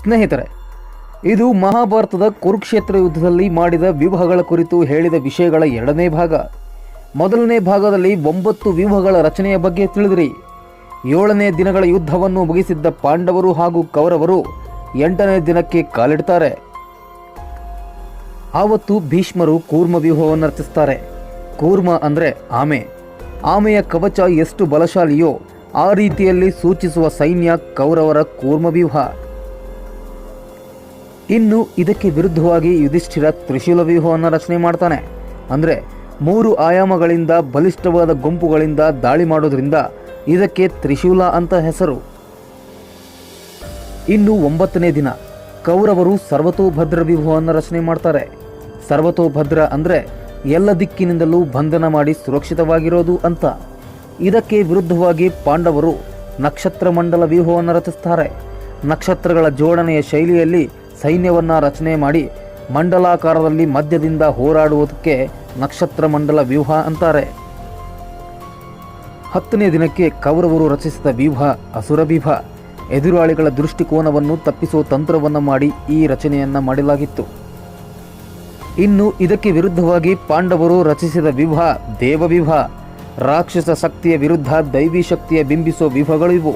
ಸ್ನೇಹಿತರೆ, ಇದು ಮಹಾಭಾರತದ ಕುರುಕ್ಷೇತ್ರ ಯುದ್ಧದಲ್ಲಿ ಮಾಡಿದ ವ್ಯೂಹಗಳ ಕುರಿತು ಹೇಳಿದ ವಿಷಯಗಳ ಎರಡನೇ ಭಾಗ. ಮೊದಲನೇ ಭಾಗದಲ್ಲಿ ಒಂಬತ್ತು ವ್ಯೂಹಗಳ ರಚನೆಯ ಬಗ್ಗೆ ತಿಳಿದಿರಿ. ಏಳನೇ ದಿನಗಳ ಯುದ್ಧವನ್ನು ಮುಗಿಸಿದ್ದ ಪಾಂಡವರು ಹಾಗೂ ಕೌರವರು ಎಂಟನೇ ದಿನಕ್ಕೆ ಕಾಲಿಡ್ತಾರೆ. ಆವತ್ತು ಭೀಷ್ಮರು ಕೂರ್ಮ ವ್ಯೂಹವನ್ನು ರಚಿಸ್ತಾರೆ. ಕೂರ್ಮ ಅಂದರೆ ಆಮೆ. ಆಮೆಯ ಕವಚ ಎಷ್ಟು ಬಲಶಾಲಿಯೋ ಆ ರೀತಿಯಲ್ಲಿ ಸೂಚಿಸುವ ಸೈನ್ಯ ಕೌರವರ ಕೂರ್ಮ ವ್ಯೂಹ. ಇನ್ನು ಇದಕ್ಕೆ ವಿರುದ್ಧವಾಗಿ ಯುಧಿಷ್ಠಿರ ತ್ರಿಶೂಲ ವ್ಯೂಹವನ್ನು ರಚನೆ ಮಾಡ್ತಾನೆ. ಅಂದರೆ ಮೂರು ಆಯಾಮಗಳಿಂದ ಬಲಿಷ್ಠವಾದ ಗುಂಪುಗಳಿಂದ ದಾಳಿ ಮಾಡೋದ್ರಿಂದ ಇದಕ್ಕೆ ತ್ರಿಶೂಲ ಅಂತ ಹೆಸರು. ಇನ್ನು ಒಂಬತ್ತನೇ ದಿನ, ಕೌರವರು ಸರ್ವತೋಭದ್ರ ವ್ಯೂಹವನ್ನು ರಚನೆ ಮಾಡ್ತಾರೆ. ಸರ್ವತೋಭದ್ರ ಅಂದರೆ ಎಲ್ಲ ದಿಕ್ಕಿನಿಂದಲೂ ಬಂಧನ ಮಾಡಿ ಸುರಕ್ಷಿತವಾಗಿರೋದು ಅಂತ. ಇದಕ್ಕೆ ವಿರುದ್ಧವಾಗಿ ಪಾಂಡವರು ನಕ್ಷತ್ರ ಮಂಡಲ ವ್ಯೂಹವನ್ನು ರಚಿಸ್ತಾರೆ. ನಕ್ಷತ್ರಗಳ ಜೋಡಣೆಯ ಶೈಲಿಯಲ್ಲಿ ಸೈನ್ಯವನ್ನು ರಚನೆ ಮಾಡಿ ಮಂಡಲಾಕಾರದಲ್ಲಿ ಮಧ್ಯದಿಂದ ಹೋರಾಡುವುದಕ್ಕೆ ನಕ್ಷತ್ರ ಮಂಡಲ ವ್ಯೂಹ ಅಂತಾರೆ. ಹತ್ತನೇ ದಿನಕ್ಕೆ ಕೌರವರು ರಚಿಸಿದ ವ್ಯೂಹ ಅಸುರ ವ್ಯೂಹ. ಎದುರಾಳಿಗಳ ದೃಷ್ಟಿಕೋನವನ್ನು ತಪ್ಪಿಸುವ ತಂತ್ರವನ್ನು ಮಾಡಿ ಈ ರಚನೆಯನ್ನು ಮಾಡಲಾಗಿತ್ತು. ಇನ್ನು ಇದಕ್ಕೆ ವಿರುದ್ಧವಾಗಿ ಪಾಂಡವರು ರಚಿಸಿದ ವ್ಯೂಹ ದೇವವ್ಯೂಹ ರಾಕ್ಷಸ ಶಕ್ತಿಯ ವಿರುದ್ಧ ದೈವಿ ಶಕ್ತಿಯ ಬಿಂಬಿಸುವ ಇವು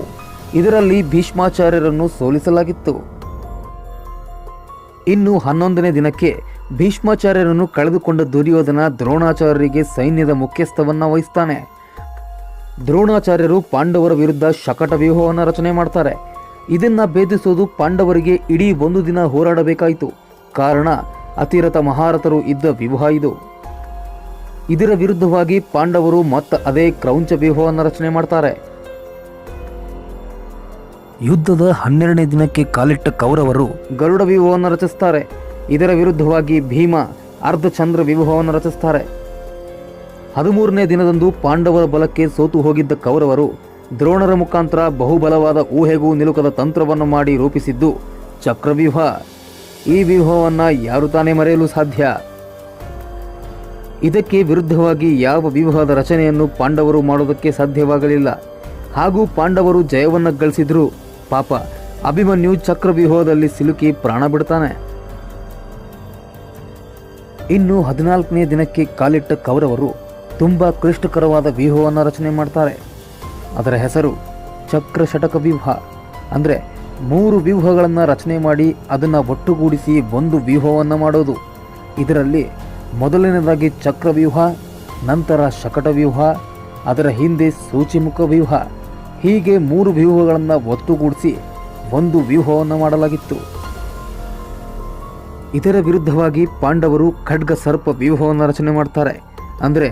ಇದರಲ್ಲಿ ಭೀಷ್ಮಾಚಾರ್ಯರನ್ನು ಸೋಲಿಸಲಾಗಿತ್ತು. ಇನ್ನು ಹನ್ನೊಂದನೇ ದಿನಕ್ಕೆ ಭೀಷ್ಮಾಚಾರ್ಯರನ್ನು ಕಳೆದುಕೊಂಡ ದುರ್ಯೋಧನ ದ್ರೋಣಾಚಾರ್ಯರಿಗೆ ಸೈನ್ಯದ ಮುಖ್ಯಸ್ಥವನ್ನ ವಹಿಸ್ತಾನೆ. ದ್ರೋಣಾಚಾರ್ಯರು ಪಾಂಡವರ ವಿರುದ್ಧ ಶಕಟ ವ್ಯೂಹವನ್ನು ರಚನೆ ಮಾಡ್ತಾರೆ. ಇದನ್ನ ಭೇದಿಸುವುದು ಪಾಂಡವರಿಗೆ ಇಡೀ ಒಂದು ದಿನ ಹೋರಾಡಬೇಕಾಯಿತು. ಕಾರಣ, ಅತಿರಥ ಮಹಾರಥರು ಇದ್ದ ವ್ಯೂಹ ಇದು. ಇದರ ವಿರುದ್ಧವಾಗಿ ಪಾಂಡವರು ಮತ್ತ ಅದೇ ಕ್ರೌಂಚ ವ್ಯೂಹವನ್ನು ರಚನೆ ಮಾಡ್ತಾರೆ. ಯುದ್ಧದ ಹನ್ನೆರಡನೇ ದಿನಕ್ಕೆ ಕಾಲಿಟ್ಟ ಕೌರವರು ಗರುಡ ವ್ಯೂಹವನ್ನು ರಚಿಸ್ತಾರೆ ಇದರ ವಿರುದ್ಧವಾಗಿ ಭೀಮ ಅರ್ಧಚಂದ್ರ ವ್ಯೂಹವನ್ನು ರಚಿಸ್ತಾರೆ ಹದಿಮೂರನೇ ದಿನದಂದು ಪಾಂಡವರ ಬಲಕ್ಕೆ ಸೋತು ಹೋಗಿದ್ದ ಕೌರವರು ದ್ರೋಣರ ಮುಖಾಂತರ ಬಹುಬಲವಾದ ಊಹೆಗೂ ನಿಲುಕದ ತಂತ್ರವನ್ನು ಮಾಡಿ ರೂಪಿಸಿದ್ದು ಚಕ್ರವ್ಯೂಹ. ಈ ವ್ಯೂಹವನ್ನು ಯಾರು ತಾನೇ ಮರೆಯಲು ಸಾಧ್ಯ? ಇದಕ್ಕೆ ವಿರುದ್ಧವಾಗಿ ಯಾವ ವ್ಯೂಹದ ರಚನೆಯನ್ನು ಪಾಂಡವರು ಮಾಡೋದಕ್ಕೆ ಸಾಧ್ಯವಾಗಲಿಲ್ಲ. ಹಾಗೂ ಪಾಂಡವರು ಜಯವನ್ನು ಗಳಿಸಿದ್ರು. ಪಾಪ ಅಭಿಮನ್ಯು ಚಕ್ರವ್ಯೂಹದಲ್ಲಿ ಸಿಲುಕಿ ಪ್ರಾಣ ಬಿಡ್ತಾನೆ. ಇನ್ನು ಹದಿನಾಲ್ಕನೇ ದಿನಕ್ಕೆ ಕಾಲಿಟ್ಟ ಕೌರವರು ತುಂಬ ಕ್ಲಿಷ್ಟಕರವಾದ ವ್ಯೂಹವನ್ನು ರಚನೆ ಮಾಡ್ತಾರೆ. ಅದರ ಹೆಸರು ಚಕ್ರ ಶಟಕ ವ್ಯೂಹ. ಅಂದರೆ ಮೂರು ವ್ಯೂಹಗಳನ್ನು ರಚನೆ ಮಾಡಿ ಅದನ್ನು ಒಟ್ಟುಗೂಡಿಸಿ ಒಂದು ವ್ಯೂಹವನ್ನು ಮಾಡೋದು. ಇದರಲ್ಲಿ ಮೊದಲನೇದಾಗಿ ಚಕ್ರವ್ಯೂಹ, ನಂತರ ಶಕಟ ವ್ಯೂಹ ಅದರ ಹಿಂದೆ ಸೂಚಿಮುಖ ವ್ಯೂಹ. ಹೀಗೆ ಮೂರು ವ್ಯೂಹಗಳನ್ನು ಒತ್ತುಗೂಡಿಸಿ ಒಂದು ವ್ಯೂಹವನ್ನು ಮಾಡಲಾಗಿತ್ತು. ಇದರ ವಿರುದ್ಧವಾಗಿ ಪಾಂಡವರು ಖಡ್ಗ ಸರ್ಪ ವ್ಯೂಹವನ್ನು ರಚನೆ ಮಾಡ್ತಾರೆ. ಅಂದರೆ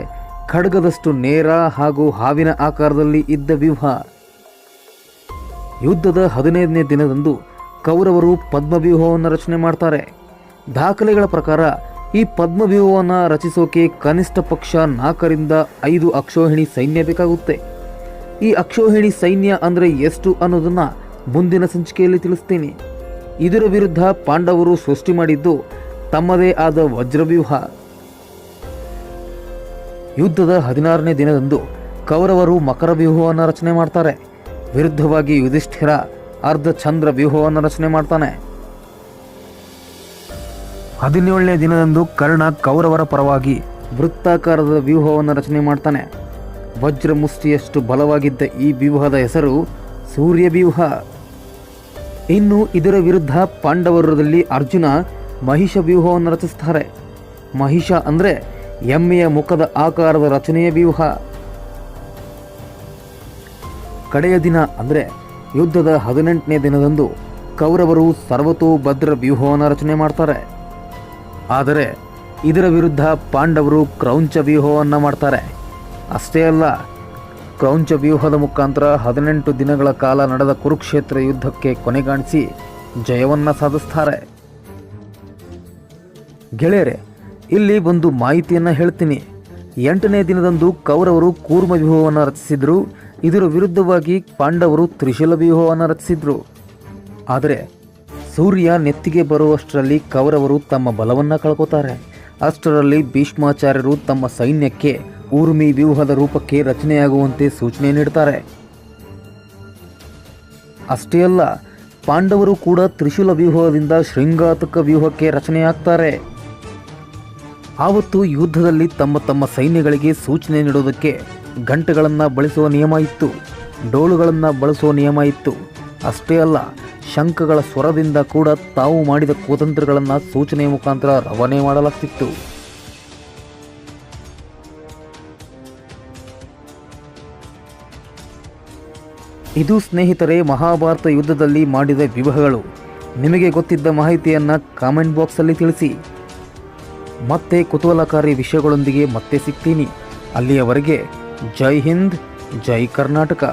ಖಡ್ಗದಷ್ಟು ನೇರ ಹಾಗೂ ಹಾವಿನ ಆಕಾರದಲ್ಲಿ ಇದ್ದ ವ್ಯೂಹ. ಯುದ್ಧದ ಹದಿನೈದನೇ ದಿನದಂದು ಕೌರವರು ಪದ್ಮವ್ಯೂಹವನ್ನು ರಚನೆ ಮಾಡ್ತಾರೆ. ದಾಖಲೆಗಳ ಪ್ರಕಾರ ಈ ಪದ್ಮವ್ಯೂಹವನ್ನು ರಚಿಸೋಕೆ ಕನಿಷ್ಠ ಪಕ್ಷ ನಾಲ್ಕರಿಂದ ಐದು ಅಕ್ಷೋಹಿಣಿ ಸೈನ್ಯ ಬೇಕಾಗುತ್ತೆ. ಈ ಅಕ್ಷೋಹಿಣಿ ಸೈನ್ಯ ಅಂದರೆ ಎಷ್ಟು ಅನ್ನೋದನ್ನು ಮುಂದಿನ ಸಂಚಿಕೆಯಲ್ಲಿ ತಿಳಿಸ್ತೀನಿ. ಇದರ ವಿರುದ್ಧ ಪಾಂಡವರು ಸೃಷ್ಟಿ ಮಾಡಿದ್ದು ತಮ್ಮದೇ ಆದ ವಜ್ರವ್ಯೂಹ. ಯುದ್ಧದ ಹದಿನಾರನೇ ದಿನದಂದು ಕೌರವರು ಮಕರ ವ್ಯೂಹವನ್ನು ರಚನೆ ಮಾಡ್ತಾರೆ. ವಿರುದ್ಧವಾಗಿ ಯುಧಿಷ್ಠಿರ ಅರ್ಧ ಚಂದ್ರ ವ್ಯೂಹವನ್ನು ರಚನೆ ಮಾಡ್ತಾನೆ. ಹದಿನೇಳನೇ ದಿನದಂದು ಕರ್ಣ ಕೌರವರ ಪರವಾಗಿ ವೃತ್ತಾಕಾರದ ವ್ಯೂಹವನ್ನು ರಚನೆ ಮಾಡ್ತಾನೆ. ವಜ್ರ ಮುಷ್ಟಿಯಷ್ಟು ಬಲವಾಗಿದ್ದ ಈ ವ್ಯೂಹದ ಹೆಸರು ಸೂರ್ಯ ವ್ಯೂಹ ಇನ್ನು ಇದರ ವಿರುದ್ಧ ಪಾಂಡವರದಲ್ಲಿ ಅರ್ಜುನ ಮಹಿಷ ವ್ಯೂಹವನ್ನು ರಚಿಸ್ತಾರೆ. ಮಹಿಷ ಅಂದರೆ ಎಮ್ಮೆಯ ಮುಖದ ಆಕಾರದ ರಚನೆಯ ವ್ಯೂಹ ಕಡೆಯ ದಿನ ಅಂದರೆ ಯುದ್ಧದ ಹದಿನೆಂಟನೇ ದಿನದಂದು ಕೌರವರು ಸರ್ವತೋಭದ್ರ ವ್ಯೂಹವನ್ನು ರಚನೆ ಮಾಡ್ತಾರೆ. ಆದರೆ ಇದರ ವಿರುದ್ಧ ಪಾಂಡವರು ಕ್ರೌಂಚ ವ್ಯೂಹವನ್ನು ಮಾಡ್ತಾರೆ. ಅಷ್ಟೇ ಅಲ್ಲ, ಕ್ರೌಂಚ ವ್ಯೂಹದ ಮುಖಾಂತರ ಹದಿನೆಂಟು ದಿನಗಳ ಕಾಲ ನಡೆದ ಕುರುಕ್ಷೇತ್ರ ಯುದ್ಧಕ್ಕೆ ಕೊನೆಗಾಣಿಸಿ ಜಯವನ್ನು ಸಾಧಿಸ್ತಾರೆ. ಗೆಳೆಯರೆ, ಇಲ್ಲಿ ಒಂದು ಮಾಹಿತಿಯನ್ನು ಹೇಳ್ತೀನಿ. ಎಂಟನೇ ದಿನದಂದು ಕೌರವರು ಕೂರ್ಮ ವ್ಯೂಹವನ್ನು ರಚಿಸಿದರು, ಇದರ ವಿರುದ್ಧವಾಗಿ ಪಾಂಡವರು ತ್ರಿಶೂಲ ವ್ಯೂಹವನ್ನು ರಚಿಸಿದ್ರು. ಆದರೆ, ಸೂರ್ಯ ನೆತ್ತಿಗೆ ಬರುವಷ್ಟರಲ್ಲಿ ಕೌರವರು ತಮ್ಮ ಬಲವನ್ನು ಕಳ್ಕೋತಾರೆ. ಅಷ್ಟರಲ್ಲಿ ಭೀಷ್ಮಾಚಾರ್ಯರು ತಮ್ಮ ಸೈನ್ಯಕ್ಕೆ ಊರ್ಮಿ ವ್ಯೂಹದ ರೂಪಕ್ಕೆ ರಚನೆಯಾಗುವಂತೆ ಸೂಚನೆ ನೀಡ್ತಾರೆ. ಅಷ್ಟೇ ಅಲ್ಲ, ಪಾಂಡವರು ಕೂಡ ತ್ರಿಶೂಲ ವ್ಯೂಹದಿಂದ ಶೃಂಗಾತಕ ವ್ಯೂಹಕ್ಕೆ ರಚನೆಯಾಗ್ತಾರೆ. ಆವತ್ತು ಯುದ್ಧದಲ್ಲಿ ತಮ್ಮ ತಮ್ಮ ಸೈನ್ಯಗಳಿಗೆ ಸೂಚನೆ ನೀಡೋದಕ್ಕೆ ಗಂಟೆಗಳನ್ನು ಬಳಸುವ ನಿಯಮ ಇತ್ತು ಡೋಳುಗಳನ್ನು ಬಳಸುವ ನಿಯಮ ಇತ್ತು. ಅಷ್ಟೇ ಅಲ್ಲ ಶಂಖಗಳ ಸ್ವರದಿಂದ ಕೂಡ ತಾವು ಮಾಡಿದ ಕುತಂತ್ರಗಳನ್ನು ಸೂಚನೆಯ ಮುಖಾಂತರ ರವಾನೆ ಮಾಡಲಾಗ್ತಿತ್ತು. ಇದು ಸ್ನೇಹಿತರೆ ಮಹಾಭಾರತ ಯುದ್ಧದಲ್ಲಿ ಮಾಡಿದ ವಿವಾಹಗಳು ನಿಮಗೆ ಗೊತ್ತಿದ್ದ ಮಾಹಿತಿಯನ್ನು ಕಾಮೆಂಟ್ ಬಾಕ್ಸಲ್ಲಿ ತಿಳಿಸಿ. ಮತ್ತೆ ಕುತೂಹಲಕಾರಿ ವಿಷಯಗಳೊಂದಿಗೆ ಮತ್ತೆ ಸಿಗ್ತೀನಿ. ಅಲ್ಲಿಯವರೆಗೆ ಜೈ ಹಿಂದ್, ಜೈ ಕರ್ನಾಟಕ.